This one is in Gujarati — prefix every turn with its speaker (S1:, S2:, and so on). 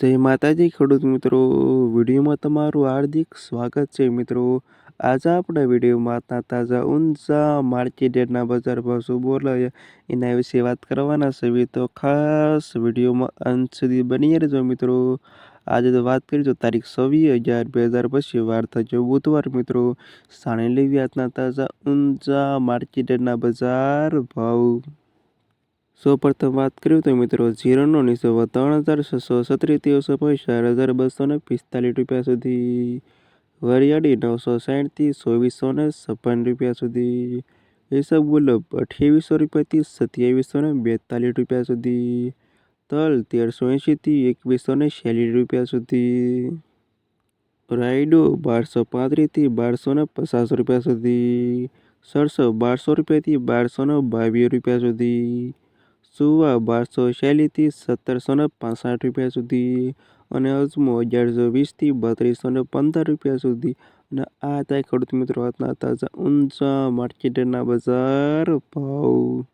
S1: જય માતાજી, ખેડૂત મિત્રો. વિડીયોમાં તમારું હાર્દિક સ્વાગત છે મિત્રો. આજે આપણે વિડીયોમાં તાજા ઊંઝા માર્કેટના બજાર ભાવ શું બોલાય એના વિશે વાત કરવાના છે. તો ખાસ વિડીયોમાં અંત સુધી બની રહેજો મિત્રો. આજે તો વાત કરી તો તારીખ છવ્વીસ અગિયાર બે હજાર પછી વાર થશે બુધવાર મિત્રો. સાણેલી લેવી તાજા તાજા ઊંઝા માર્કેટના બજાર ભાવ. સૌ પ્રથમ વાત કરીએ તો મિત્રો જીરોનો નીચો ત્રણ હજાર છસો સત્રીસ ત્રેસો ચાર હજાર બસો ને પિસ્તાલીસ રૂપિયા સુધી. વરિયાળી નવસો સાઠથી ચોવીસો ને છપ્પન રૂપિયા સુધી. હિસાબ ગુલાબ અઠ્યાવીસો રૂપિયાથી સત્યાવીસો ને બેતાલીસ રૂપિયા સુધી. તલ તેરસો એંશીથી એકવીસો ને છેલ્લીસ રૂપિયા સુધી. રાયડો બારસો પાંત્રીસથી બારસો ને પચાસ રૂપિયા સુધી. સરસો બારસો રૂપિયાથી બારસો ને બાવીસ રૂપિયા સુધી. સુવા બારસો ચાલીસથી સત્તરસો ને પાસઠ રૂપિયા સુધી અને અજમો અગિયારસો વીસથી બત્રીસો ને પંદર રૂપિયા સુધી. અને આ હતા ખેડૂત મિત્રો આજના તાજા ઊંચા માર્કેટના બજાર ભાવ.